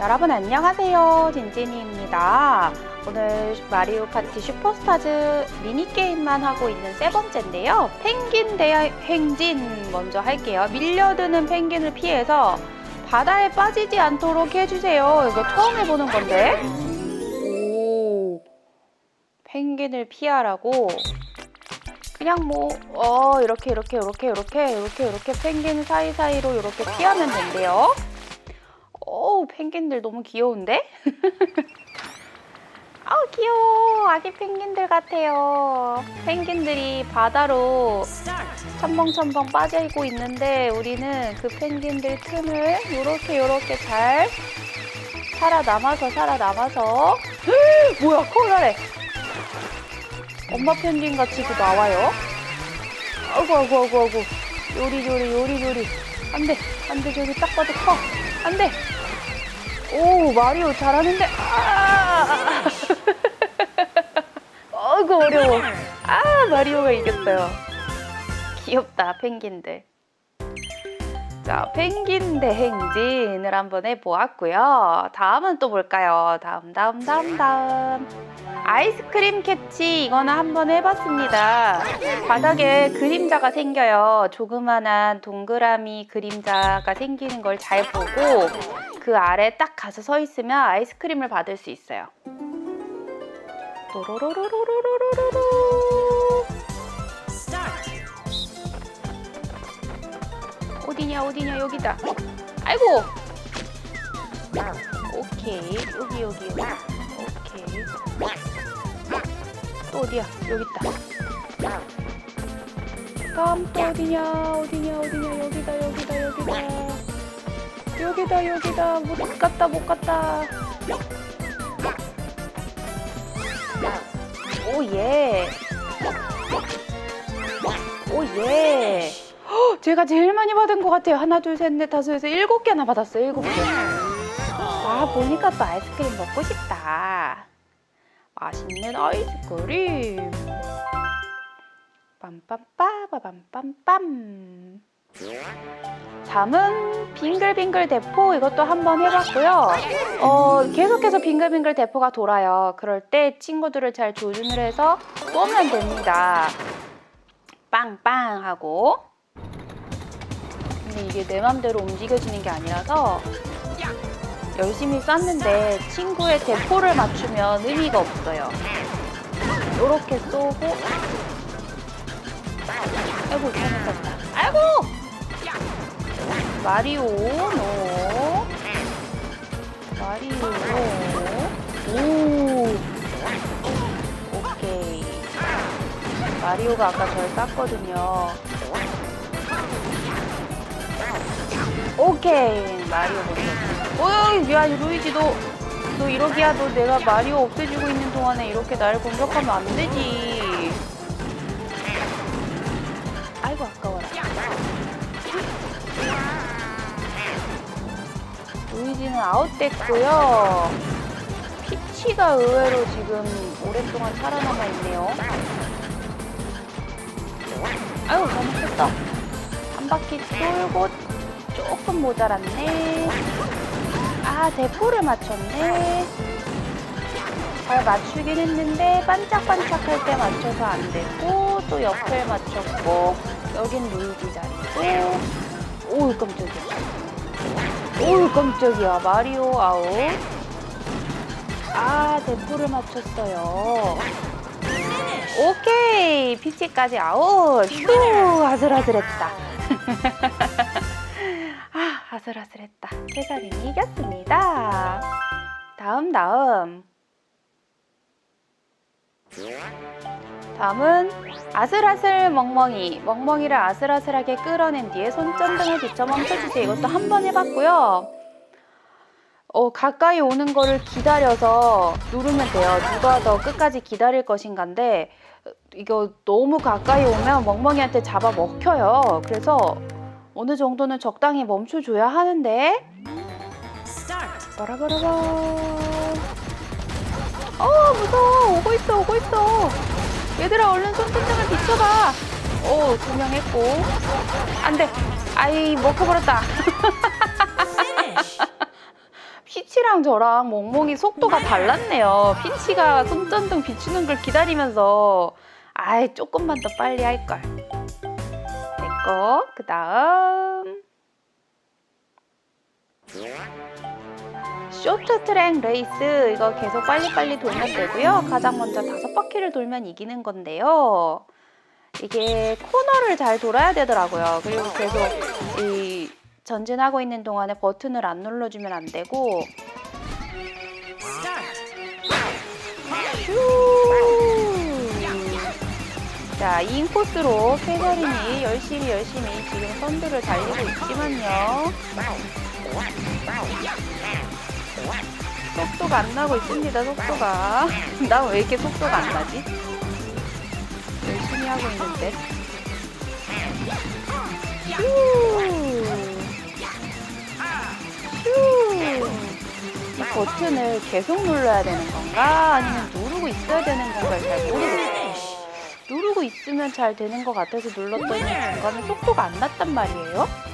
여러분 안녕하세요. 진진이입니다. 오늘 마리오 파티 슈퍼스타즈 미니게임만 하고 있는 세 번째인데요. 펭귄 대행진 먼저 할게요. 밀려드는 펭귄을 피해서 바다에 빠지지 않도록 해주세요. 이거 처음 해보는 건데. 오. 펭귄을 피하라고. 그냥 뭐, 어, 이렇게, 이렇게, 이렇게, 이렇게, 이렇게, 이렇게 펭귄 사이사이로 이렇게 피하면 된대요. 오, 펭귄들 너무 귀여운데? 아우, 귀여워. 아기 펭귄들 같아요. 펭귄들이 바다로 첨벙첨벙 빠지고 있는데 우리는 그 펭귄들 틈을 요렇게 요렇게 잘 살아남아서 살아남아서. 뭐야 코너래 엄마 펭귄 같이도 나와요? 아이고 아이고 아이고 아이고. 요리요리 요리요리. 안돼 안돼. 저기 딱 봐도 커. 안돼 오 마리오 잘하는데 아! 아이고 어려워. 아 마리오가 이겼어요. 귀엽다 펭귄들. 자 펭귄 대행진을 한번 해보았고요. 다음은 또 볼까요? 다음 다음 다음 다음. 아이스크림 캐치 이거는 한번 해봤습니다. 바닥에 그림자가 생겨요. 조그만한 동그라미 그림자가 생기는 걸 잘 보고 그 아래 딱 가서 서 있으면 아이스크림을 받을 수 있어요. 또로로로로로로로로로 어디냐 어디냐 여기다. 아이고! 오케이. 여기 여기. 오케이. 또 어디야? 여기 있다. 다음 또 어디냐 어디냐 어디냐. 여기다 여기다 여기다 여기다 여기다. 못 갔다 못 갔다. 오예. 오예. 헉, 제가 제일 많이 받은 것 같아요. 하나 둘 셋 넷 다섯 여섯 일곱 개나 받았어요 일곱 개아 보니까 또 아이스크림 먹고 싶다. 맛있는 아이스크림. 빰빰빠 바밤빰빰 다음은 빙글빙글 대포 이것도 한번 해봤고요. 어, 계속해서 빙글빙글 대포가 돌아요. 그럴 때 친구들을 잘 조준을 해서 쏘면 됩니다. 빵빵 하고. 근데 이게 내 맘대로 움직여지는 게 아니라서 열심히 쐈는데 친구의 대포를 맞추면 의미가 없어요. 이렇게 쏘고. 아이고 잘못 쐈다. 아이고 마리오 노 마리오. 노 오. 오케이. 마리오가 아까 절 쐈거든요. 오케이. 마리오 먼저 어이 야 루이지. 너, 너 이러기야. 너 내가 마리오 없애주고 있는 동안에 이렇게 나를 공격하면 안 되지. 아이고 아까워 루이지는 아웃됐고요 피치가 의외로 지금 오랫동안 살아남아 있네요 아이고 잘못했다 한 바퀴 돌고 조금 모자랐네. 아, 대포를 맞췄네. 잘 맞추긴 했는데 반짝반짝 할 때 맞춰서 안 되고 또 옆을 맞췄고 여긴 루이지 자리고 오우 깜짝이야. 오우 깜짝이야. 마리오 아웃. 아, 대포를 맞췄어요. 오케이. 피치까지 아웃. 휴, 아슬아슬했다. 아, 아슬아슬했다. 캐서린이 이겼습니다. 다음, 다음. 다음은 아슬아슬 멍멍이. 멍멍이를 아슬아슬하게 끌어낸 뒤에 손전등을 비춰 멈춰주세요. 이것도 한 번 해봤고요. 어, 가까이 오는 거를 기다려서 누르면 돼요. 누가 더 끝까지 기다릴 것인가인데, 이거 너무 가까이 오면 멍멍이한테 잡아 먹혀요. 그래서 어느 정도는 적당히 멈춰줘야 하는데 바라바라바 어 무서워 오고 있어 오고 있어 얘들아 얼른 손전등을 비춰봐. 오 두 명 했고. 안돼. 아이 먹혀버렸다. 피치랑 저랑 몽몽이 속도가 달랐네요. 피치가 손전등 비추는 걸 기다리면서. 아이 조금만 더 빨리 할 걸. 됐고 그 다음 쇼트트랙 레이스 이거 계속 빨리빨리 돌면 되고요. 가장 먼저 다섯 바퀴를 돌면 이기는 건데요. 이게 코너를 잘 돌아야 되더라고요. 그리고 계속 이 전진하고 있는 동안에 버튼을 안 눌러주면 안 되고 슈. 자, 이 인코스로 캐서린이 열심히 열심히 지금 선두를 달리고 있지만요. 속도가 안 나고 있습니다, 속도가. 난왜 이렇게 속도가 안 나지? 열심히 하고 있는데. 슈. 슈. 이 버튼을 계속 눌러야 되는 건가? 아니면 누르고 있어야 되는 건가? 잘 모르겠어요. 누르고 있으면 잘 되는 것 같아서 눌렀더니 중간에 속도가 안 났단 말이에요.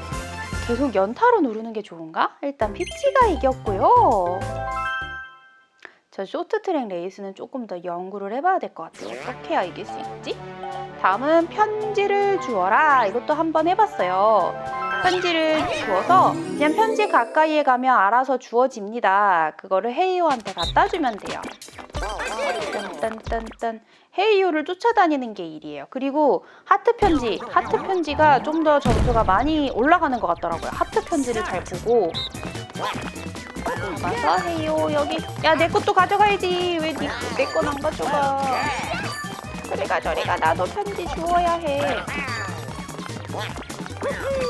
계속 연타로 누르는 게 좋은가? 일단 피치가 이겼고요. 저 쇼트트랙 레이스는 조금 더 연구를 해봐야 될 것 같아요. 어떻게 해야 이길 수 있지? 다음은 편지를 주어라. 이것도 한번 해봤어요. 편지를 주어서 그냥 편지 가까이에 가면 알아서 주어집니다. 그거를 헤이오한테 갖다 주면 돼요. 딴딴딴딴 헤이오를 쫓아다니는 게 일이에요. 그리고 하트 편지, 하트 편지가 좀 더 점수가 많이 올라가는 것 같더라고요. 하트 편지를 잘 보고 가서 헤이오 여기 야 내 것도 가져가야지 왜내건안 가져가? 저리가 저리가 나도 편지 주어야 해.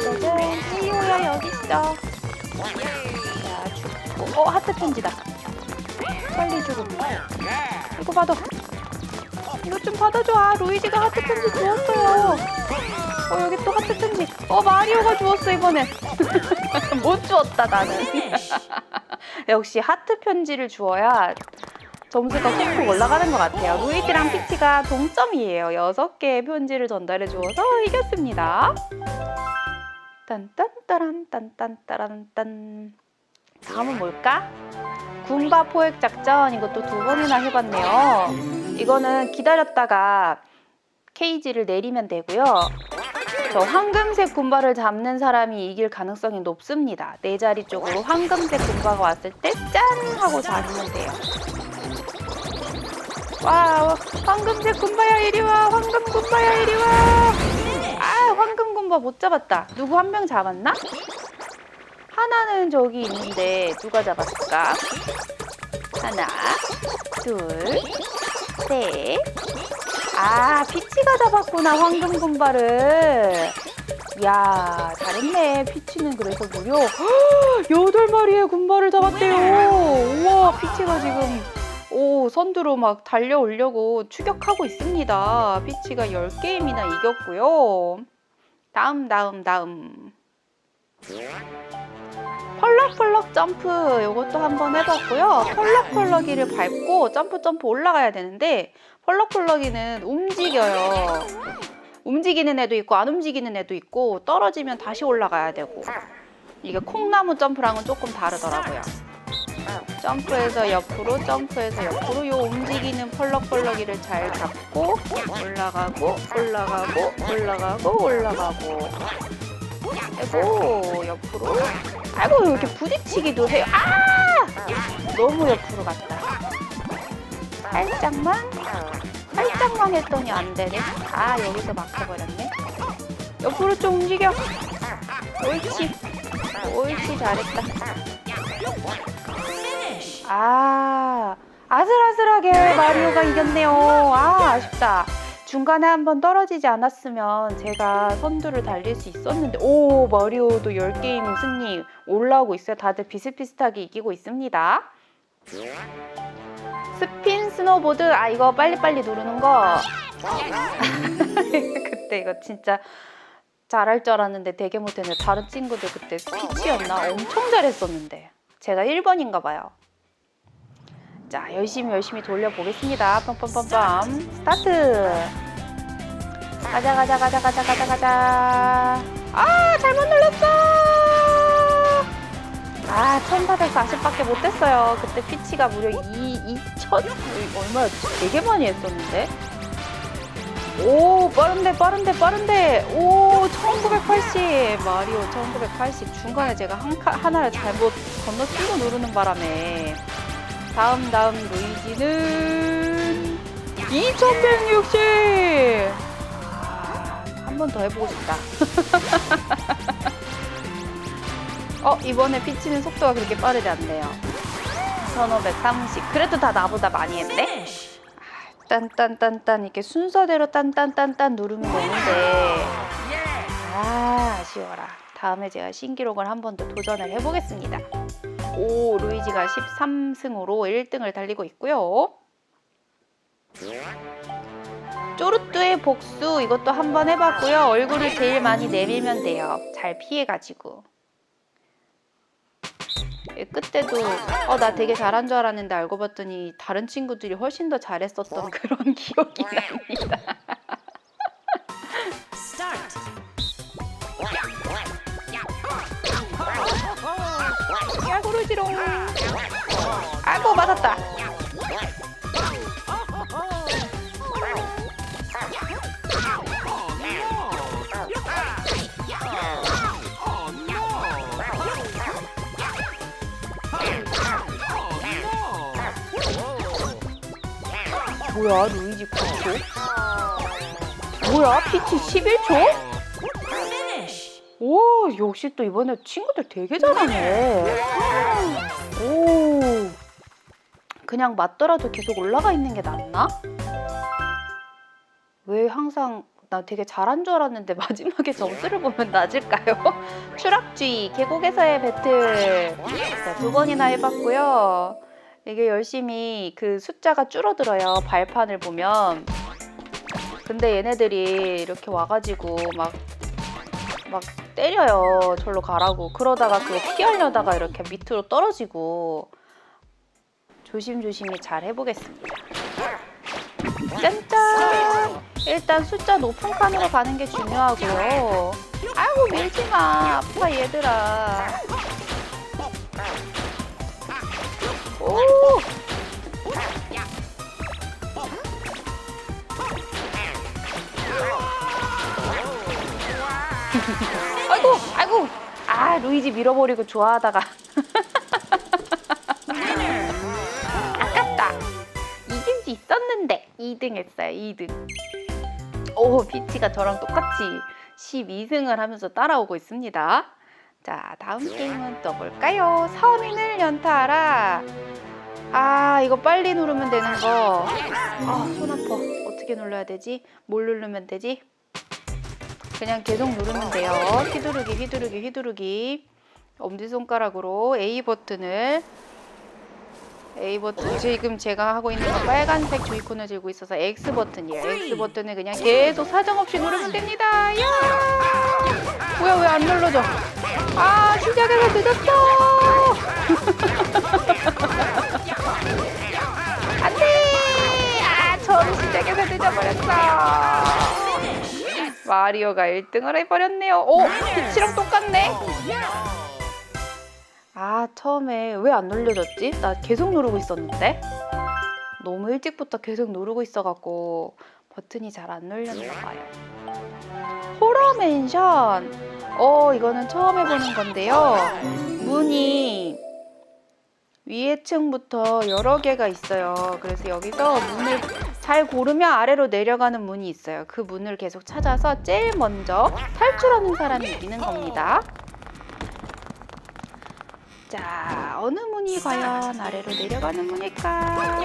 짜잔 헤이오야 여기 있어. 자 주고 어 하트 편지다. 빨리 주고 이거 받아. 이거 좀 받아줘. 아, 루이지가 하트 편지 주었어요. 어, 여기 또 하트 편지. 어, 마리오가 주었어, 이번엔. 못 주었다, 나는. 역시 하트 편지를 주어야 점수가 콕콕 올라가는 것 같아요. 루이지랑 피치가 동점이에요. 여섯 개의 편지를 전달해 주어서 이겼습니다. 딴딴따란, 딴딴따란, 딴. 다음은 뭘까? 군바 포획 작전 이것도 두 번이나 해봤네요. 이거는 기다렸다가 케이지를 내리면 되고요. 저 황금색 군바를 잡는 사람이 이길 가능성이 높습니다. 네 자리 쪽으로 황금색 군바가 왔을 때 짠 하고 잡으면 돼요. 와 황금색 군바야 이리 와 황금 군바야 이리 와. 아 황금 군바 못 잡았다. 누구 한 명 잡았나? 하나는 저기 있는데 누가 잡았을까? 하나, 둘, 셋. 아, 피치가 잡았구나, 황금 군발을. 이야, 잘했네. 피치는 그래서 무려 여덟 마리의 군발을 잡았대요. 우와, 피치가 지금 오, 선두로 막 달려오려고 추격하고 있습니다. 피치가 10게임이나 이겼고요. 다음, 다음, 다음. 펄럭펄럭 점프 이것도 한번 해봤고요. 펄럭펄럭이를 밟고 점프 점프 올라가야 되는데 펄럭펄럭이는 움직여요. 움직이는 애도 있고 안 움직이는 애도 있고 떨어지면 다시 올라가야 되고 이게 콩나무 점프랑은 조금 다르더라고요. 점프해서 옆으로 점프해서 옆으로 요 움직이는 펄럭펄럭이를 잘 잡고 올라가고 올라가고 올라가고 올라가고 아이고 옆으로. 아이고 이렇게 부딪히기도 해요. 아! 너무 옆으로 갔다. 살짝만? 살짝만 했더니 안 되네. 아 여기서 막혀버렸네. 옆으로 좀 움직여. 옳지. 옳지 잘했다. 아 아슬아슬하게 마리오가 이겼네요. 아 아쉽다 중간에 한번 떨어지지 않았으면 제가 선두를 달릴 수 있었는데 오 마리오도 10게임 승리 올라오고 있어요. 다들 비슷비슷하게 이기고 있습니다. 스핀 스노보드 아 이거 빨리빨리 누르는 거 그때 이거 진짜 잘할 줄 알았는데 되게 못했네 다른 친구들 그때 피치였나 엄청 잘했었는데 제가 1번인가 봐요. 자, 열심히 열심히 돌려보겠습니다. 빰빰빰빰. 스타트! 가자, 가자, 가자, 가자, 가자, 가자. 아, 잘못 눌렀어! 아, 1440밖에 못했어요. 그때 피치가 무려 2, 2000, 얼마였지? 되게 많이 했었는데. 오, 빠른데, 빠른데, 빠른데. 오, 1980. 마리오 1980. 중간에 제가 한, 카- 하나를 잘못 건너뛰고 누르는 바람에. 다음, 다음 루이지는 2160. 아, 한번 더 해보고 싶다. 어, 이번에 피치는 속도가 그렇게 빠르지 않네요. 1530. 그래도 다 나보다 많이 했네? 아, 딴딴딴딴 이렇게 순서대로 딴딴딴딴 누르면 되는데. 아, 아쉬워라. 다음에 제가 신기록을 한 번 더 도전을 해보겠습니다. 오, 루이지가 13승으로 1등을 달리고 있고요. 쪼르뚜의 복수 이것도 한번 해봤고요. 얼굴을 제일 많이 내밀면 돼요. 잘 피해가지고. 예, 그때도 어 나 되게 잘한 줄 알았는데 알고 봤더니 다른 친구들이 훨씬 더 잘했었던 그런 기억이 납니다. 야 고르지롱. 아이고 맞았다. 뭐야 루이지 9초? 뭐야 피치 11초? 역시 또 이번에 친구들 되게 잘하네. 오 그냥 맞더라도 계속 올라가 있는 게 낫나? 왜 항상 나 되게 잘한 줄 알았는데 마지막에 점수를 보면 낮을까요? 추락주의 계곡에서의 배틀 자, 두 번이나 해봤고요. 이게 열심히 그 숫자가 줄어들어요 발판을 보면. 근데 얘네들이 이렇게 와가지고 막 막 때려요. 절로 가라고. 그러다가 그거 피하려다가 이렇게 밑으로 떨어지고 조심조심히 잘 해보겠습니다. 짠짠! 일단 숫자 높은 칸으로 가는 게 중요하고요. 아이고 밀지 마. 아파 얘들아. 오! 아, 루이지 밀어버리고 좋아하다가. 아깝다. 이길 수 있었는데 2등 했어요. 2등. 오, 피치가 저랑 똑같이 12승을 하면서 따라오고 있습니다. 자, 다음 게임은 또 볼까요? 선인을 연타하라. 아, 이거 빨리 누르면 되는 거. 아, 손 아파. 어떻게 눌러야 되지? 뭘 누르면 되지? 그냥 계속 누르면 돼요. 휘두르기, 휘두르기, 휘두르기. 엄지손가락으로 A 버튼을 A 버튼 지금 제가 하고 있는 건 빨간색 조이콘을 들고 있어서 X 버튼이에요. X 버튼을 그냥 계속 사정없이 누르면 됩니다. 야! 뭐야 왜 안 눌러져? 아 시작해서 늦었어. 안돼. 아 처음 시작해서 늦어버렸어. 마리오가 1등을 해버렸네요. 오 피치랑 똑같네. 아 처음에 왜 안 눌려졌지? 나 계속 누르고 있었는데 너무 일찍부터 계속 누르고 있어갖고 버튼이 잘 안 눌렸나 봐요. 호러 맨션. 어 이거는 처음 해보는 건데요. 문이 위에 층부터 여러 개가 있어요. 그래서 여기서 문을 잘 고르면 아래로 내려가는 문이 있어요. 그 문을 계속 찾아서 제일 먼저 탈출하는 사람이 이기는 겁니다. 자, 어느 문이 과연 아래로 내려가는 문일까?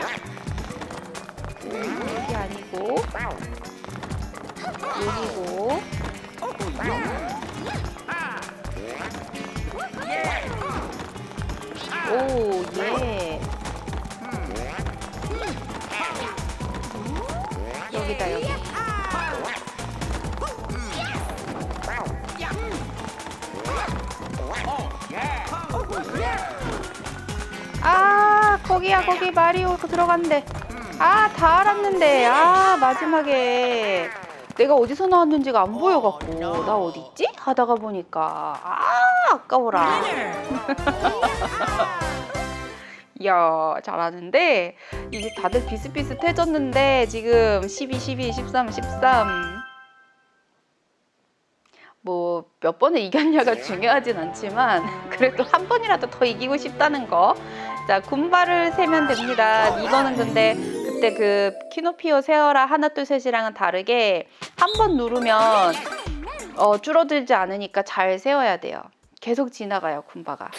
음, 여기 아니고 여기고 오, 예. 여기다 여기. 아, 거기야 거기 마리오 들어간대. 아, 다 알았는데. 아, 마지막에 내가 어디서 나왔는지가 안 보여갖고 나 어디 있지? 하다가 보니까 아, 아까워라. 이야, 잘하는데 이게 다들 비슷비슷해졌는데 지금 12, 12, 13, 13. 뭐 몇 번을 이겼냐가 중요하진 않지만 그래도 한 번이라도 더 이기고 싶다는 거. 자, 군발을 세면 됩니다. 이거는 근데 그때 그 키노피오 세어라 하나 둘 셋이랑은 다르게 한 번 누르면 어, 줄어들지 않으니까 잘 세워야 돼요. 계속 지나가요, 군바가.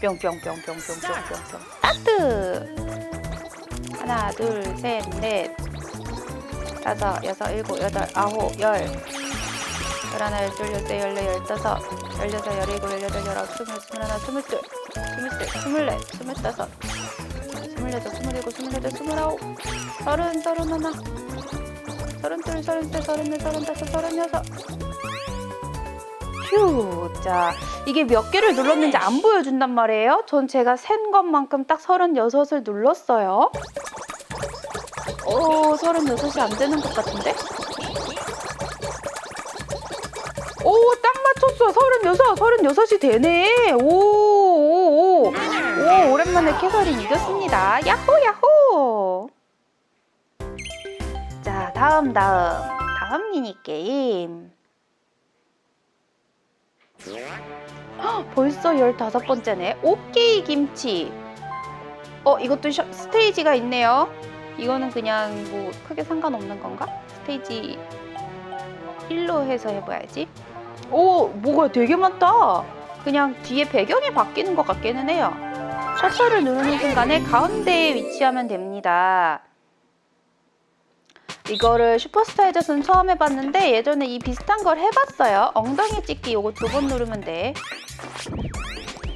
뿅뿅뿅뿅뿅뿅뿅뿅. 스타트! 하나, 둘, 셋, 넷, 다섯, 여섯, 일곱, 여덟, 아홉, 열. 열하나, 열둘, 열세, 열네, 열다섯, 열여섯, 열일곱, 열여덟, 열아홉, 스물, 스물하나, 스물둘, 스물셋, 스물넷, 스물다섯, 스물여섯, 스물일곱, 스물여덟, 스물아홉, 서른, 서른하나, 서른둘, 서른셋, 서른넷, 서른다섯, 서른여섯. 휴, 자, 이게 몇 개를 눌렀는지 안 보여준단 말이에요. 전 제가 센 것만큼 딱 36을 눌렀어요. 오, 36이 안 되는 것 같은데? 오, 딱 맞췄어. 36, 36이 되네. 오, 오, 오. 오, 오랜만에 캐서린 이겼습니다. 야호, 야호. 자, 다음, 다음. 다음 미니게임. 헉, 벌써 15번째네. 오케이 김치. 어, 이것도 셔- 스테이지가 있네요. 이거는 그냥 뭐 크게 상관없는 건가? 스테이지 1로 해서 해봐야지. 오, 뭐가 되게 많다. 그냥 뒤에 배경이 바뀌는 것 같기는 해요. 셔터를 누르는 순간에 가운데에 위치하면 됩니다. 이거를 슈퍼스타에서는 처음 해봤는데 예전에 이 비슷한 걸 해봤어요. 엉덩이 찍기 요거 두 번 누르면 돼.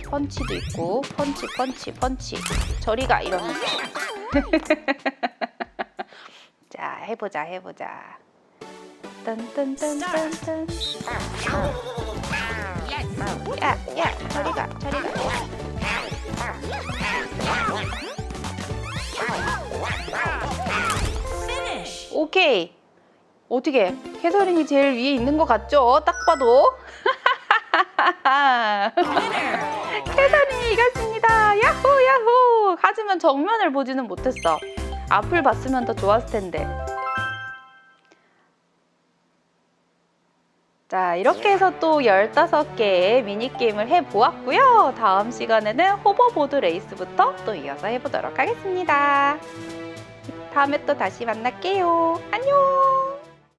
펀치도 있고 펀치 펀치 펀치 저리가 이러면서 자 해보자 해보자 딴딴딴딴딴 야야 저리가 저리가. 오케이. 어떻게? 해설인이 제일 위에 있는 것 같죠? 딱 봐도. 해설인이 이겼습니다. 야호 야호. 하지만 정면을 보지는 못했어. 앞을 봤으면 더 좋았을 텐데. 자 이렇게 해서 또 15개의 미니게임을 해보았고요. 다음 시간에는 호버보드 레이스부터 또 이어서 해보도록 하겠습니다 다음에 또 다시 만날게요. 안녕